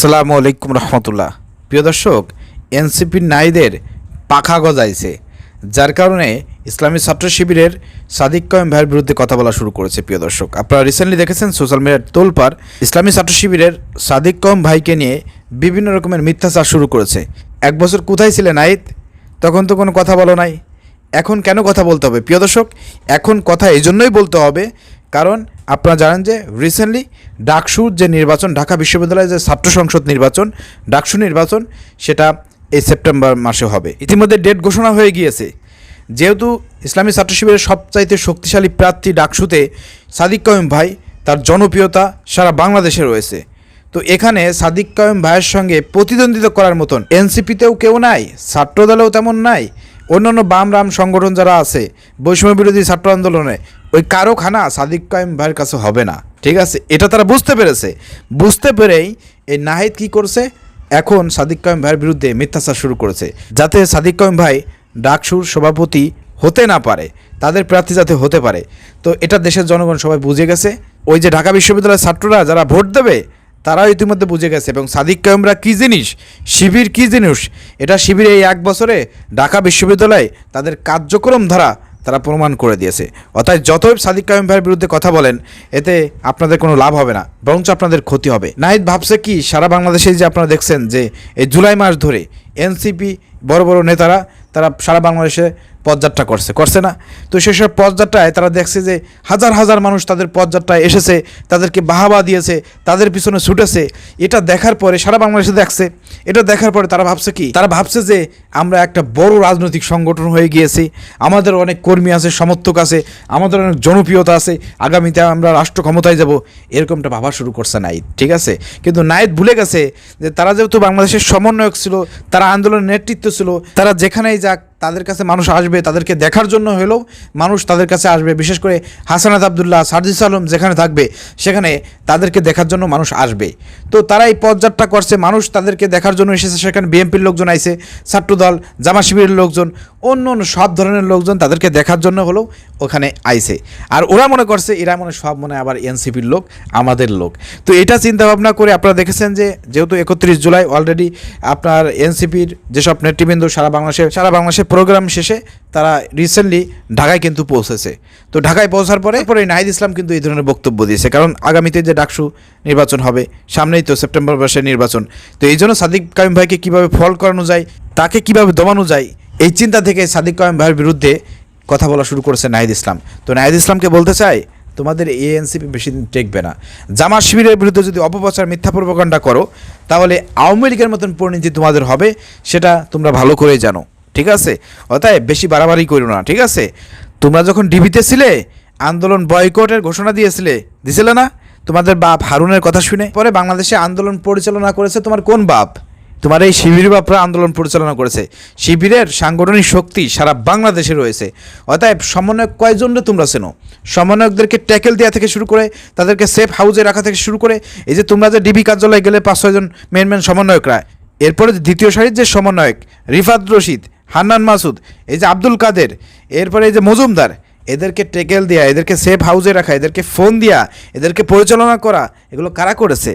আসসালামু আলাইকুম রহমতুল্লাহ। প্রিয় দর্শক, এনসিপি নাইদের পাখা গজাইছে, যার কারণে ইসলামী ছাত্র শিবিরের সাদিক কয়েম ভাইয়ের বিরুদ্ধে কথা বলা শুরু করেছে, প্রিয় দর্শক। আপনারা রিসেন্টলি দেখেছেন সোশ্যাল মিডিয়ার তোলপার ইসলামী ছাত্র শিবিরের সাদিক কয়েম ভাইকে নিয়ে বিভিন্ন রকমের মিথ্যাচার শুরু করেছে। এক বছর কোথায় ছিলেন নাইদ? তখন তো কোনো কথা বলো নাই। এখন কেন কথা বলতে হবে? প্রিয় দর্শক, এখন কথা এই জন্যই বলতে হবে, কারণ আপনারা জানেন যে রিসেন্টলি ডাকসুর যে নির্বাচন, ঢাকা বিশ্ববিদ্যালয়ের যে ছাত্র সংসদ নির্বাচন, ডাকসু নির্বাচন, সেটা এই সেপ্টেম্বর মাসে হবে। ইতিমধ্যে ডেট ঘোষণা হয়ে গিয়েছে। যেহেতু ইসলামী ছাত্র শিবিরের সবচাইতে শক্তিশালী প্রার্থী ডাকসুতে সাদিক কয়েম ভাই, তার জনপ্রিয়তা সারা বাংলাদেশে রয়েছে। তো এখানে সাদিক কায়েম ভাইয়ের সঙ্গে প্রতিদ্বন্দ্বিতা করার মতন এনসিপিতেও কেউ নাই, ছাত্রদলেও তেমন নাই অন্যান্য বাম রাম সংগঠন যারা আছে, বৈষম্য বিরোধী ছাত্র আন্দোলনে, ওই কারও খানা সাদিক কায়েম ভাইয়ের কাছে হবে না। ঠিক আছে? এটা তারা বুঝতে পেরেছে। বুঝতে পেরেই এই নাহিদ কি করছে? এখন সাদিক কায়েম ভাইয়ের বিরুদ্ধে মিথ্যাচার শুরু করেছে। যাতে সাদিক কায়েম ভাই ডাকসুর সভাপতি হতে না পারে, তাদের প্রার্থী যাতে হতে পারে। তো এটা দেশের জনগণ সবাই বুঝে গেছে। ওই যে ঢাকা বিশ্ববিদ্যালয়ের ছাত্ররা যারা ভোট দেবে তারাও ইতিমধ্যে বুঝে গেছে। এবং সাদিক কায়েমরা কী জিনিস? শিবির কী জিনিস? এটা শিবির এই এক বছরে ঢাকা বিশ্ববিদ্যালয়ে তাদের কার্যক্রম ধারা তারা প্রমাণ করে দিয়েছে। অর্থাৎ যতই সাদিক কায়েম ভাইয়ের বিরুদ্ধে কথা বলেন, এতে আপনাদের কোনো লাভ হবে না, বরঞ্চ আপনাদের ক্ষতি হবে। নাহিদ ভাবছে কি, সারা বাংলাদেশে যে আপনারা দেখছেন যে এই জুলাই মাস ধরে এনসিপি বড় বড় নেতারা তারা সারা বাংলাদেশে পদযাত্রা করছে করছে না। তো সেসব পদযাত্রায় তারা দেখছে যে হাজার হাজার মানুষ তাদের পদযাত্রায় এসেছে, তাদেরকে বাহাবা দিয়েছে, তাদের পিছনে ছুটেছে। এটা দেখার পরে সারা বাংলাদেশে দেখছে, এটা দেখার পরে তারা ভাবছে কি? তারা ভাবছে যে আমরা একটা বড় রাজনৈতিক সংগঠন হয়ে গিয়েছি, আমাদের অনেক কর্মী আছে, সমর্থক আছে, আমাদের অনেক জনপ্রিয়তা আছে, আগামীতে আমরা রাষ্ট্র ক্ষমতায় যাব। এরকমটা ভাবা শুরু করছে নাইদ ঠিক আছে? কিন্তু নাইদ ভুলে গেছে যে তারা যেহেতু বাংলাদেশের সমন্বয়ক ছিল, তারা আন্দোলনের নেতৃত্ব ছিল, তারা যেখানেই যাক তাদের কাছে মানুষ আসবে, তাদেরকে দেখার জন্য হলেও মানুষ তাদের কাছে আসবে। বিশেষ করে হাসানাত আবদুল্লাহ, সার্জিস আলম যেখানে থাকবে, সেখানে তাদেরকে দেখার জন্য মানুষ আসবে। তো তারা এই পদযাত্রা করছে, মানুষ তাদেরকে দেখার জন্য এসেছে। সেখানে বিএনপির লোকজন আইছে, ছাত্রদল জামা শিবিরের লোকজন, অন্য অন্য সব ধরনের লোকজন তাদেরকে দেখার জন্য হলেও ওখানে আইছে। আর ওরা মনে করছে, এরা মনে সব মনে আবার এনসিপির লোক, আমাদের লোক। তো এটা চিন্তা ভাবনা করে আপনারা দেখেছেন যে, যেহেতু একত্রিশ জুলাই অলরেডি আপনার এনসিপির যেসব নেতৃবৃন্দ সারা বাংলাদেশে সারা বাংলাদেশে প্রোগ্রাম শেষে তারা রিসেন্টলি ঢাকায় কিন্তু পৌঁছেছে। তো ঢাকায় পৌঁছার পরে পরে নাহিদ ইসলাম কিন্তু এই ধরনের বক্তব্য দিয়েছে। কারণ আগামীতে যে ডাকসু নির্বাচন হবে, সামনেই তো সেপ্টেম্বর মাসের নির্বাচন। তো এই জন্য সাদিক কাইম ভাইকে কীভাবে ফল করানো যায়, তাকে কীভাবে দমানো যায়, এই চিন্তা থেকে সাদিক কাইম ভাইয়ের বিরুদ্ধে কথা বলা শুরু করেছে নাহিদ ইসলাম। তো নাহিদ ইসলামকে বলতে চাই, তোমাদের এএনসিপি বেশি দিন টেকবে না। জামা শিবিরের বিরুদ্ধে যদি অপপ্রচার, মিথ্যা প্রবকাণ্ডা করো, তাহলে আওয়ামী লীগের মতন পরিণতি তোমাদের হবে, সেটা তোমরা ভালো করেই জানো। ঠিক আছে? অতএব বেশি বাড়াবাড়ি করো না, ঠিক আছে? তোমরা যখন ডিবিতে ছিলে, আন্দোলন বয়কটের ঘোষণা দিয়েছিলে, দিছিলে না? তোমাদের বাপ হারুনের কথা শুনে। পরে বাংলাদেশে আন্দোলন পরিচালনা করেছে তোমার কোন বাপ? তোমার এই শিবির বাপরা আন্দোলন পরিচালনা করেছে। শিবিরের সাংগঠনিক শক্তি সারা বাংলাদেশে রয়েছে। অতএব সমন্বয়ক কয়জনরে তোমরা চেনো? সমন্বয়কদেরকে ট্যাকেল দেওয়া থেকে শুরু করে, তাদেরকে সেফ হাউজে রাখা থেকে শুরু করে, এই যে তোমরা যে ডিবি কার্যালয়ে গেলে পাঁচ ছয়জন মেন মেন সমন্বয়করা। এরপরে দ্বিতীয় সারির যে সমন্বয়ক, রিফাত রশিদ হান্নান মাসুদ, এই যে আব্দুল কাদের, এরপরে এই যে মজুমদার, এদেরকে টেকেল দেওয়া এদেরকে সেফ হাউসে রাখা, এদেরকে ফোন দেওয়া এদেরকে পরিচালনা করা, এগুলো কারা করেছে?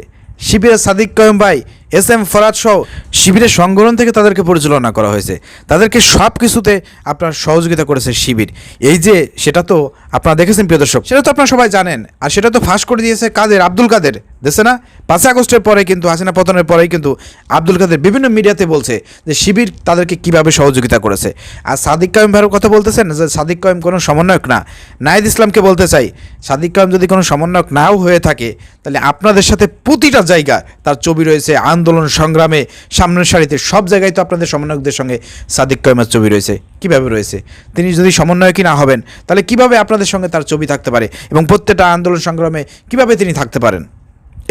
শিবিরের সাদিক কয়েম ভাই এস এম ফরাজ সহ শিবিরের সংগঠন থেকে তাদেরকে পরিচালনা করা হয়েছে। তাদেরকে সব কিছুতে আপনার সহযোগিতা করেছে শিবির। এই যে সেটা তো আপনারা দেখেছেন, প্রিয় দর্শক। সেটা তো আপনারা সবাই জানেন। আর সেটা তো ফাঁস করে দিয়েছে কাদের? আব্দুল কাদের। দেখছে না? পাঁচই আগস্টের পরে কিন্তু, হাসিনা পতনের পরেই কিন্তু আব্দুল কাদের বিভিন্ন মিডিয়াতে বলছে যে শিবির তাদেরকে কীভাবে সহযোগিতা করেছে। আর সাদিক কায়েম ভাইয়ের কথা বলতেছেন যে সাদিক কায়েম কোনো সমন্বয়ক না। নাহিদ ইসলামকে বলতে চাই, সাদিক কায়েম যদি কোনো সমন্বয়ক নাও হয়ে থাকে, তাহলে আপনাদের সাথে প্রতিটা জায়গা তার ছবি রয়েছে আন্দোলন সংগ্রামে সামনের সারিতে সব জায়গায় তো আপনাদের সমন্বয়কদের সঙ্গে সাদিক কায়েমের ছবি রয়েছে। কীভাবে রয়েছে? তিনি যদি সমন্বয়কই না হবেন, তাহলে কীভাবে আপনাদের সঙ্গে তার ছবি থাকতে পারে এবং প্রত্যেকটা আন্দোলন সংগ্রামে কীভাবে তিনি থাকতে পারেন?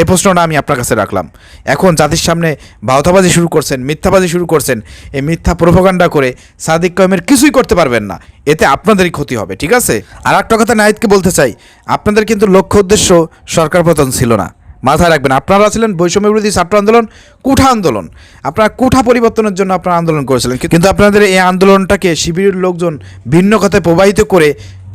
এ প্রশ্নটা আমি আপনার কাছে রাখলাম। এখন জাতির সামনে বাউতাবাজি শুরু করছেন, মিথ্যাবাজি শুরু করছেন, এই মিথ্যা প্রোপাগান্ডা করে সাদিক কয়েমের কিছুই করতে পারবেন না। এতে আপনাদেরই ক্ষতি হবে, ঠিক আছে? আর একটা কথা নাহিদকে বলতে চাই, আপনাদের কিন্তু লক্ষ্য উদ্দেশ্য সরকার পতন ছিল না। মাথায় রাখবেন। আপনারা ছিলেন বৈষম্য বিরোধী ছাত্র আন্দোলন, কুঠা আন্দোলন। আপনারা কুঠা পরিবর্তনের জন্য আপনারা আন্দোলন করেছিলেন। কিন্তু আপনাদের এই আন্দোলনটাকে শিবিরের লোকজন ভিন্ন কথায় প্রবাহিত করে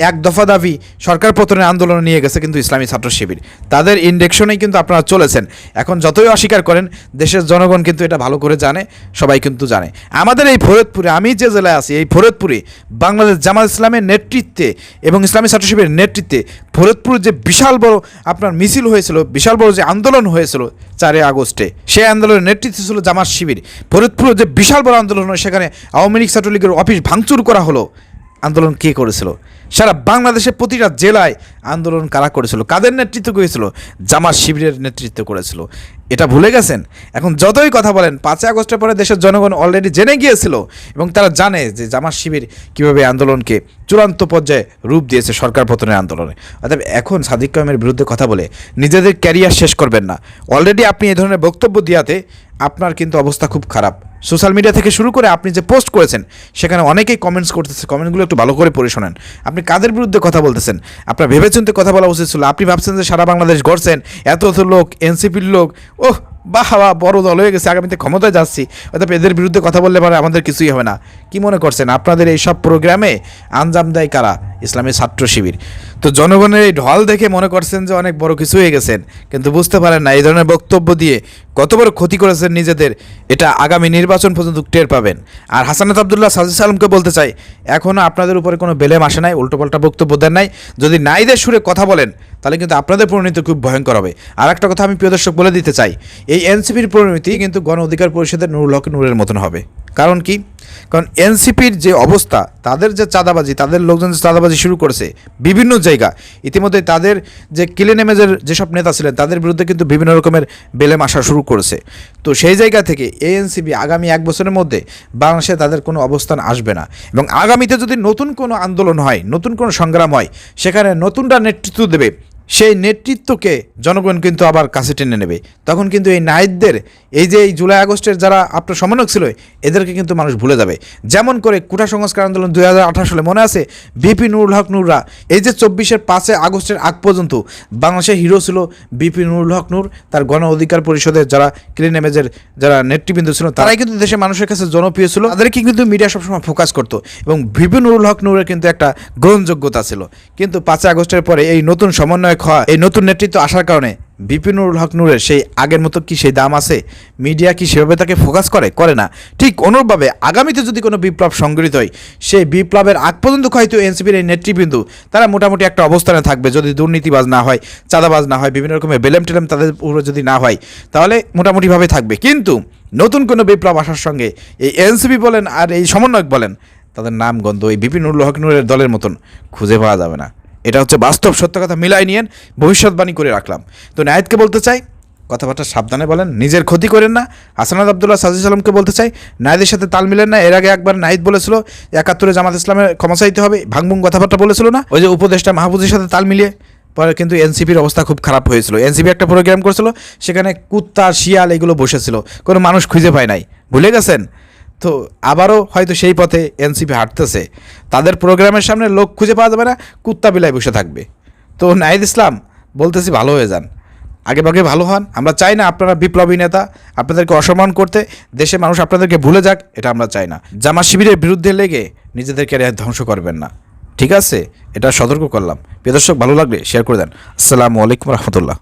এক দফা দাবি, সরকার পতনের আন্দোলনে নিয়ে গেছে কিন্তু ইসলামী ছাত্র শিবির। তাদের ইন্ডেকশনেই কিন্তু আপনারা চলেছেন। এখন যতই অস্বীকার করেন, দেশের জনগণ কিন্তু এটা ভালো করে জানে, সবাই কিন্তু জানে। আমাদের এই ফরিদপুরে, আমি যে জেলায় আছি, এই ফরিদপুরে বাংলাদেশ জামাত ইসলামের নেতৃত্বে এবং ইসলামী ছাত্র শিবিরের নেতৃত্বে ফরিদপুর যে বিশাল বড় আপনার মিছিল হয়েছিল, বিশাল বড় যে আন্দোলন হয়েছিল চারে আগস্টে, সেই আন্দোলনের নেতৃত্বে ছিল জামাত শিবির। ফরিদপুর যে বিশাল বড় আন্দোলন হয়, সেখানে আওয়ামী লীগ ছাত্রলীগের অফিস ভাঙচুর করা হলো। আন্দোলন কে করেছিল? সারা বাংলাদেশের প্রতিটা জেলায় আন্দোলন কারা করেছিল? কাদের নেতৃত্ব করেছিল? জামাত শিবিরের নেতৃত্ব করেছিল। এটা ভুলে গেছেন? এখন যতই কথা বলেন, পাঁচই আগস্টের পরে দেশের জনগণ অলরেডি জেনে গিয়েছিল এবং তারা জানে যে জামাত শিবির কীভাবে আন্দোলনকে চূড়ান্ত পর্যায়ে রূপ দিয়েছে সরকার পতনের আন্দোলনে। অর্থাৎ এখন সাদিক কায়েমের বিরুদ্ধে কথা বলে নিজেদের ক্যারিয়ার শেষ করবেন না। অলরেডি আপনি এই ধরনের বক্তব্য দিয়াতে আপনার কিন্তু অবস্থা খুব খারাপ। সোশ্যাল মিডিয়া থেকে শুরু করে আপনি যে পোস্ট করেছেন, সেখানে অনেকেই কমেন্টস করতেছে। কমেন্টগুলো একটু ভালো করে পড়ে শোনেন। আপনি কাদের বিরুদ্ধে কথা বলতেছেন? আপনার ভেবেচিন্তে কথা বলা উচিত ছিল। আপনি ভাবছেন যে সারা বাংলাদেশ গড়ছেন, এত এত লোক, এনসিপির লোক, ওহ, বাহ বাহ, বড় দল হয়ে গেছে, আগামীতে ক্ষমতায় যাচ্ছি। অর্থাৎ এদের বিরুদ্ধে কথা বললে পারে আমাদের কিছুই হবে না। কি মনে করছেন আপনাদের এই সব প্রোগ্রামে? আঞ্জাম দেয় কারা? ইসলামী ছাত্র শিবির। তো জনগণের এই ঢল দেখে মনে করছেন যে অনেক বড় কিছু হয়ে গেছেন, কিন্তু বুঝতে পারেন না, এই ধরনের বক্তব্য দিয়ে কত বড় ক্ষতি করেছেন নিজেদের, এটা আগামী নির্বাচন পর্যন্ত টের পাবেন। আর হাসানাত আবদুল্লাহ সাজিদ সালামকে বলতে চাই এখনও আপনাদের উপরে কোনো বেলেম আসে নাই, উল্টোপাল্টা বক্তব্য দেন নাই। যদি নাইদের সুরে কথা বলেন, তাহলে কিন্তু আপনাদের পরিণতি খুব ভয়ঙ্কর হবে। আর একটা কথা আমি প্রিয় দর্শক বলে দিতে চাই, এই এনসিপির পরিণতি কিন্তু গণ অধিকার পরিষদের নুরুল হক নূরের মতন হবে। কারণ কি? কারণ এনসিপির যে অবস্থা, তাদের যে চাঁদাবাজি, তাদের লোকজন যে চাঁদাবাজি শুরু করেছে বিভিন্ন জায়গা, ইতিমধ্যে তাদের যে কিলেনেমেজের যেসব নেতা ছিলেন, তাদের বিরুদ্ধে কিন্তু বিভিন্ন রকমের বেলেম আসা শুরু করেছে। তো সেই জায়গা থেকে এএনসিপি আগামী এক বছরের মধ্যে বাংলাদেশে তাদের কোনো অবস্থান আসবে না। এবং আগামীতে যদি নতুন কোনো আন্দোলন হয়, নতুন কোনো সংগ্রাম হয়, সেখানে নতুনটা নেতৃত্ব দেবে সেই নেতৃত্বকে জনগণ কিন্তু আবার কাছে টেনে নেবে। তখন কিন্তু এই নাইটদের এই যে এই জুলাই আগস্টের যারা আপনার সমন্বয়ক ছিল, এদেরকে কিন্তু মানুষ ভুলে যাবে। যেমন করে কুঠা সংস্কার আন্দোলন দুই হাজার আঠারো সালে মনে আছে? বিপি নুরুল হক নুররা। এই যে চব্বিশের পাঁচে আগস্টের আগ পর্যন্ত বাংলাদেশের হিরো ছিল বিপি নুরুল হক নূর, তার গণ অধিকার পরিষদের যারা ক্লিন এমেজের যারা নেতৃবৃন্দ ছিল, তারাই কিন্তু দেশের মানুষের কাছে জনপ্রিয় ছিল। তাদেরকে কিন্তু মিডিয়া সবসময় ফোকাস করতো এবং বিপি নুরুল হক নূরের কিন্তু একটা গ্রহণযোগ্যতা ছিল। কিন্তু পাঁচই আগস্টের পরে এই নতুন সমন্বয়ক হওয়া এই নতুন নেতৃত্ব আসার কারণে বিপিনুরুল হক নূরের সেই আগের মতো কি সেই দাম আছে? মিডিয়া কি সেভাবে তাকে ফোকাস করে? করে না। ঠিক অনুরূপভাবে আগামীতে যদি কোনো বিপ্লব সংগঠিত হয়, সেই বিপ্লবের আগ পর্যন্ত হয়তো এনসিপির এই নেতৃবৃন্দ, তারা মোটামুটি একটা অবস্থানে থাকবে যদি দুর্নীতিবাজ না হয়, চাঁদাবাজ না হয়, বিভিন্ন রকমের বেলেম টেলেম তাদের উপরে যদি না হয়, তাহলে মোটামুটিভাবে থাকবে। কিন্তু নতুন কোনো বিপ্লব আসার সঙ্গে এই এনসিপি বলেন আর এই সমন্বয়ক বলেন, তাদের নাম গন্ধ এই বিপিনুল হক নূরের দলের মতন খুঁজে পাওয়া যাবে না। এটা হচ্ছে বাস্তব সত্য কথা মিলাই নিয়েন, ভবিষ্যৎবাণী করে রাখলাম। তো নায়েদকে বলতে চাই, কথাবার্তা সাবধানে বলেন, নিজের ক্ষতি করেন না। হাসানাদ আবদুল্লাহ সাজিদ আলমকে বলতে চাই, নায়েদের সাথে তাল মিলেন না। এর আগে একবার নাহিদ বলেছিল, একাত্তরে জামাত ইসলামের ক্ষমা চাইতে হবে। ভাঙবুং কথাবার্তা বলেছিল না। ওই যে উপদেষ্টা মাহবুজের সাথে তাল মিলিয়ে, পরে কিন্তু এনসিপির অবস্থা খুব খারাপ হয়েছিল। এনসিপি একটা প্রোগ্রাম করেছিল, সেখানে কুত্তা, শিয়াল এগুলো বসেছিল। কোনো মানুষ খুঁজে পায় নাই। ভুলে গেছেন? তো আবারও হয়তো সেই পথে এনসিপি হাঁটতেছে। তাদের প্রোগ্রামের সামনে লোক খুঁজে পাওয়া যাবে না, কুত্তা বিলায় বসে থাকবে। তো নাহিদ ইসলাম, বলতেছি ভালো হয়ে যান। আগে ভাগে ভালো হন। আমরা চাই না আপনারা বিপ্লবী নেতা, আপনাদেরকে অসম্মান করতে দেশের মানুষ আপনাদেরকে ভুলে যাক, এটা আমরা চাই না। জামা শিবিরের বিরুদ্ধে লেগে নিজেদের ক্যারিয়ার ধ্বংস করবেন না। ঠিক আছে? এটা সতর্ক করলাম। প্রিয় দর্শক, ভালো লাগলে শেয়ার করে দেন। আসসালামু আলাইকুম রহমতুল্লাহ।